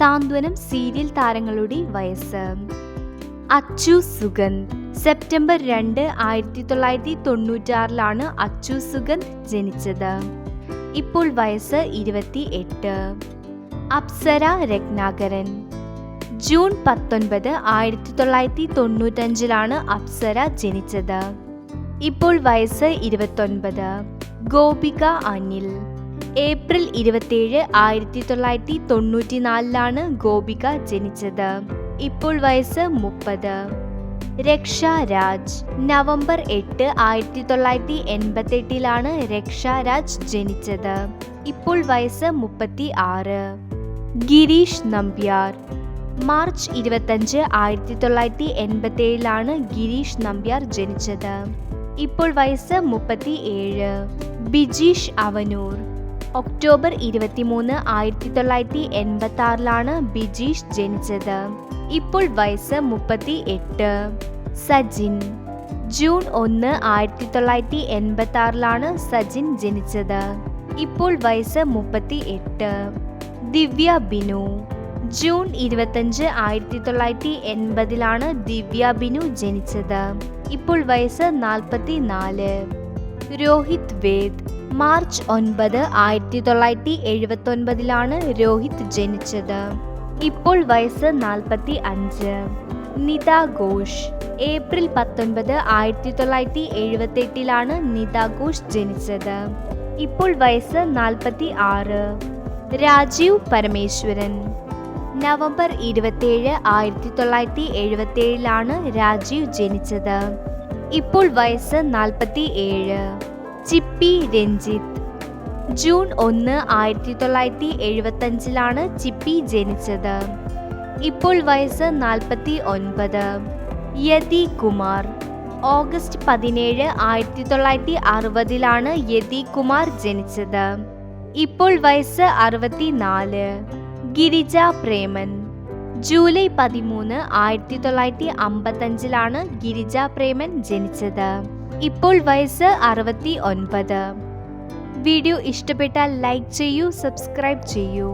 സാന്ത്വനം serial താരങ്ങളുടെ വയസ്സ്. Achu Sugandh. September രണ്ട് ആയിരത്തി തൊള്ളായിരത്തി തൊണ്ണൂറ്റാറിലാണ് അച്ചു സുഗന്ധ് ജനിച്ചത്. ഇപ്പോൾ വയസ്സ് ഇരുപത്തി എട്ട് അപ്സര രത്നാകരൻ. ജൂൺ പത്തൊൻപത് ആയിരത്തി തൊള്ളായിരത്തി തൊണ്ണൂറ്റഞ്ചിലാണ് അപ്സര ജനിച്ചത്. ഇപ്പോൾ വയസ്സ് ഇരുപത്തൊൻപത്. ഗോപിക അനിൽ. ഏപ്രിൽ ഇരുപത്തിയേഴ് ആയിരത്തി തൊള്ളായിരത്തി തൊണ്ണൂറ്റിനാലിലാണ് ഗോപിക ജനിച്ചത്. ഇപ്പോൾ വയസ്സ് മുപ്പത്. രക്ഷ രാജ്. നവംബർ എട്ട് ആയിരത്തി തൊള്ളായിരത്തി എൺപത്തി എട്ടിലാണ് രക്ഷ രാജ് ജനിച്ചത്. ഇപ്പോൾ വയസ്സ് മുപ്പത്തി ആറ്. ഗിരീഷ് നമ്പ്യാർ. മാർച്ച് ഇരുപത്തഞ്ച് ആയിരത്തി തൊള്ളായിരത്തി എൺപത്തി ഏഴിലാണ് ഗിരീഷ് നമ്പ്യാർ ജനിച്ചത്. ഇപ്പോൾ വയസ്സ് മുപ്പത്തി ഏഴ്. ബിജീഷ് അവനൂർ. ഒക്ടോബർ ഇരുപത്തിമൂന്ന് ആയിരത്തി തൊള്ളായിരത്തി എൺപത്തി ആറിലാണ് ബിജീഷ് ജനിച്ചത്. ഇപ്പോൾ വയസ്സ് മുപ്പത്തി എട്ട് സജിൻ. ജൂൺ ഒന്ന് ആയിരത്തി തൊള്ളായിരത്തി എൺപത്തി ആറിലാണ് സജിൻ ജനിച്ചത്. ഇപ്പോൾ വയസ്സ് മുപ്പത്തി എട്ട് ദിവ്യ ബിനു. ജൂൺ ഇരുപത്തഞ്ച് ആയിരത്തി തൊള്ളായിരത്തി എൺപതിലാണ് ദിവ്യ ബിനു ജനിച്ചത്. ഇപ്പോൾ വയസ്സ് നാൽപ്പത്തി നാല് രോഹിത് വേദ്. മാർച്ച് ഒൻപത് ആയിരത്തി തൊള്ളായിരത്തി എഴുപത്തി ഒൻപതിലാണ് രോഹിത് ജനിച്ചത്. ഇപ്പോൾ വയസ്സ് നാൽപ്പത്തി അഞ്ച്. നിത ഘോഷ് ഏപ്രിൽ പത്തൊൻപത് ആയിരത്തി തൊള്ളായിരത്തി എഴുപത്തി എട്ടിലാണ് നിത ഘോഷ് ജനിച്ചത്. ഇപ്പോൾ വയസ്സ് നാൽപ്പത്തി ആറ്. രാജീവ് പരമേശ്വരൻ നവംബർ ഇരുപത്തിയേഴ് ആയിരത്തി തൊള്ളായിരത്തി എഴുപത്തി ഏഴിലാണ് രാജീവ് ജനിച്ചത്. ഇപ്പോൾ വയസ്സ് നാൽപ്പത്തി ഏഴ്. ചിപ്പി രഞ്ജിത്ത്. ജൂൺ ഒന്ന് ആയിരത്തി തൊള്ളായിരത്തി എഴുപത്തഞ്ചിലാണ് ചിപ്പി ജനിച്ചത്. ഇപ്പോൾ വയസ്സ് നാൽപ്പത്തി ഒൻപത് യതി കുമാർ. ഓഗസ്റ്റ് പതിനേഴ് ആയിരത്തി തൊള്ളായിരത്തി അറുപതിലാണ് യതി കുമാർ ജനിച്ചത്. ഇപ്പോൾ വയസ്സ് അറുപത്തിനാല്. ഗിരിജ പ്രേമൻ. ജൂലൈ പതിമൂന്ന് ആയിരത്തി തൊള്ളായിരത്തി അമ്പത്തഞ്ചിലാണ് ഗിരിജ പ്രേമൻ ജനിച്ചത്. ഇപ്പോൾ വയസ്സ് അറുപത്തി ഒൻപത്. വീഡിയോ ഇഷ്ടപ്പെട്ടാൽ ലൈക്ക് ചെയ്യൂ സബ്സ്ക്രൈബ് ചെയ്യൂ.